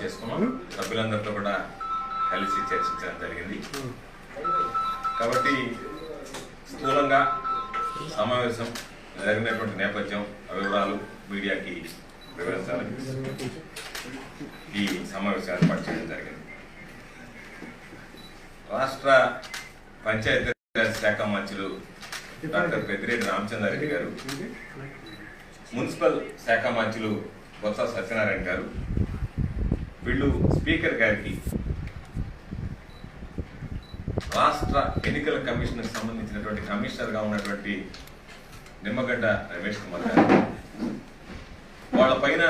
తీసుకున్నాం సభ్యులందరితో కూడా కలిసి చర్చించడం జరిగింది. కాబట్టి స్థూలంగా సమావేశం జరిగినటువంటి నేపథ్యం వివరాలు మీడియాకి వివరించాలని ఈ సమావేశం ఏర్పాటు చేయడం జరిగింది. రాష్ట్ర పంచాయతీరాజ్ శాఖ మంత్రులు డాక్టర్ పెద్దిరెడ్డి రామచంద్రారెడ్డి గారు మున్సిపల్ శాఖ మంత్రులు బొత్స సత్యనారాయణ గారు వీళ్ళు స్పీకర్ గారికి రాష్ట్ర ఎన్నికల కమిషన్ సంబంధించినటువంటి కమిషనర్గా ఉన్నటువంటి నిమ్మగడ్డ రమేష్ కుమార్ గారు వాళ్ళ పైన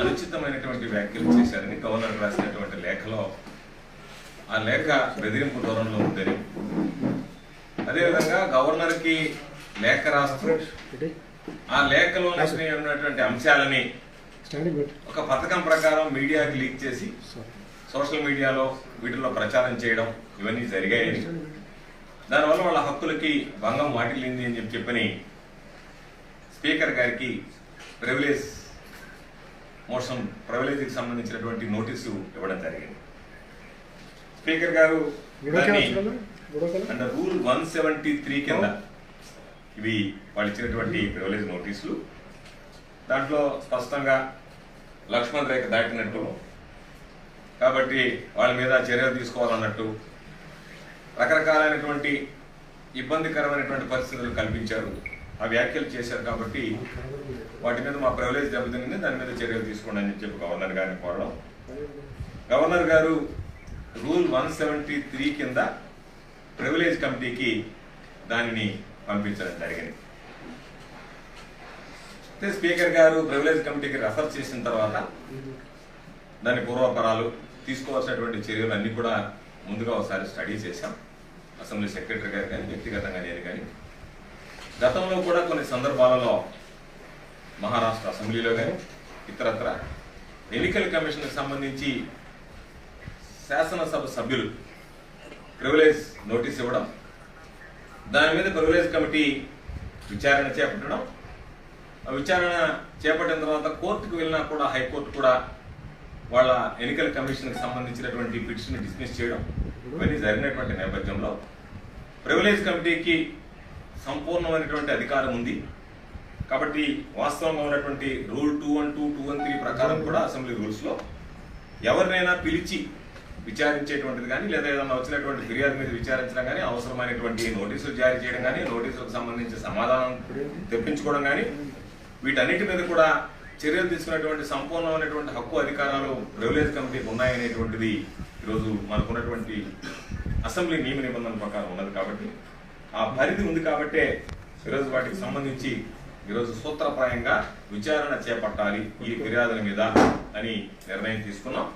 అనుచితమైనటువంటి వ్యాఖ్యలు చేశారని గవర్నర్ రాసినటువంటి లేఖలో ఆ లేఖ బెదిరింపు ధోరణిలో ఉందని. అదేవిధంగా గవర్నర్కి లేఖ రాస్తూ ఆ లేఖలో ఉన్నటువంటి అంశాలని ఒక పథకం ప్రకారం మీడియాకి లీక్ చేసి సోషల్ మీడియాలో వీటిలో ప్రచారం చేయడం ఇవన్నీ జరిగాయని. దానివల్ల వాళ్ళ హక్కులకి భంగం వాటిల్లింది అని చెప్పి చెప్పని స్పీకర్ గారికి ప్రివిలేజ్ మోషన్ ప్రివిలేజ్కి సంబంధించినటువంటి నోటీసు ఇవ్వడం జరిగింది. స్పీకర్ గారు under rule one seventy three కింద ఇవి వాళ్ళు ఇచ్చినటువంటి ప్రివిలేజ్ నోటీసులు. దాంట్లో స్పష్టంగా లక్ష్మణ్ రేఖ దాటినట్టు కాబట్టి వాళ్ళ మీద చర్యలు తీసుకోవాలన్నట్టు రకరకాలైనటువంటి ఇబ్బందికరమైనటువంటి పరిస్థితులు కల్పించారు. ఆ వ్యాఖ్యలు చేశారు కాబట్టి వాటి మీద మా ప్రివిలేజ్ దెబ్బతింది దాని మీద చర్యలు తీసుకోండి అని చెప్పి గవర్నర్ గారిని కోరడం. గవర్నర్ గారు రూల్ వన్ సెవెంటీ త్రీ కింద ప్రివిలేజ్ కమిటీకి దానిని పంపించడం జరిగింది. స్పీకర్ గారు ప్రివిలేజ్ కమిటీకి రెఫర్ చేసిన తర్వాత దాని పూర్వపరాలు తీసుకోవాల్సినటువంటి చర్యలు అన్ని కూడా ముందుగా ఒకసారి స్టడీ చేశాం. అసెంబ్లీ సెక్రటరీ గారు కానీ వ్యక్తిగతంగా నేను కానీ. గతంలో కూడా కొన్ని సందర్భాలలో మహారాష్ట్ర అసెంబ్లీలో కానీ ఇతరత్ర ఎన్నికల కమిషన్కి సంబంధించి శాసనసభ సభ్యులు ప్రివిలేజ్ నోటీస్ ఇవ్వడం దాని మీద ప్రివిలేజ్ కమిటీ విచారణ చేపట్టడం విచారణ చేపట్టిన తర్వాత కోర్టుకు వెళ్ళినా కూడా హైకోర్టు కూడా వాళ్ళ ఎన్నికల కమిషన్కి సంబంధించినటువంటి పిటిషన్ డిస్మిస్ చేయడం ఇవన్నీ జరిగినటువంటి నేపథ్యంలో ప్రివిలేజ్ కమిటీకి సంపూర్ణమైనటువంటి అధికారం ఉంది. కాబట్టి వాస్తవంగా ఉన్నటువంటి rule two one two two one three ప్రకారం కూడా అసెంబ్లీ రూల్స్లో ఎవరినైనా పిలిచి విచారించేటువంటిది కానీ లేదా ఏదైనా వచ్చినటువంటి ఫిర్యాదు మీద విచారించడం కానీ అవసరమైనటువంటి నోటీసులు జారీ చేయడం కానీ నోటీసులకు సంబంధించిన సమాధానం తెప్పించుకోవడం కానీ వీటన్నిటి మీద కూడా చర్యలు తీసుకున్నటువంటి సంపూర్ణమైనటువంటి హక్కు అధికారాలు ప్రివిలేజ్ కమిటీకి ఉన్నాయనేటువంటిది ఈరోజు మనకున్నటువంటి అసెంబ్లీ నియమ నిబంధనల ప్రకారం ఉన్నది కాబట్టి ఆ పరిధి ఉంది కాబట్టే ఈరోజు వాటికి సంబంధించి ఈరోజు సూత్రప్రాయంగా విచారణ చేపట్టాలి ఈ ఫిర్యాదుల మీద అని నిర్ణయం తీసుకున్నాం.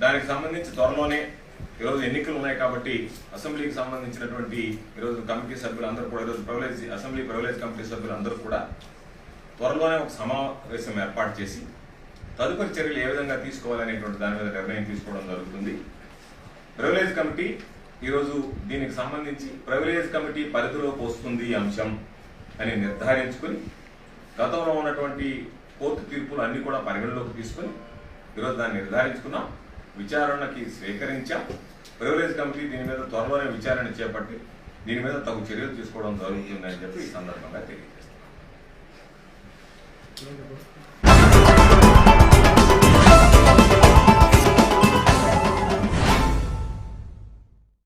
దానికి సంబంధించి త్వరలోనే ఈరోజు ఎన్నికలు ఉన్నాయి కాబట్టి అసెంబ్లీకి సంబంధించినటువంటి ఈరోజు కమిటీ సభ్యులు అందరూ కూడా ఈరోజు ప్రివిలేజ్ అసెంబ్లీ ప్రివిలేజ్ కమిటీ సభ్యులు అందరూ కూడా త్వరలోనే ఒక సమావేశం ఏర్పాటు చేసి తదుపరి చర్యలు ఏ విధంగా తీసుకోవాలనేటువంటి దాని మీద నిర్ణయం తీసుకోవడం జరుగుతుంది. ప్రివిలేజ్ కమిటీ ఈరోజు దీనికి సంబంధించి ప్రివిలేజ్ కమిటీ పరిధిలోకి వస్తుంది అంశం అని నిర్ధారించుకొని గతంలో ఉన్నటువంటి కోర్టు తీర్పులు అన్ని కూడా పరిగణలోకి తీసుకొని ఈరోజు దాన్ని నిర్ధారించుకున్నాం. విచారణకి స్వీకరించాం. ప్రివిలేజ్ కమిటీ దీని మీద త్వరలోనే విచారణ చేపట్టి దీని మీద తగు చర్యలు తీసుకోవడం జరుగుతుందని చెప్పి ఈ సందర్భంగా తెలియజేస్తాం Yeah,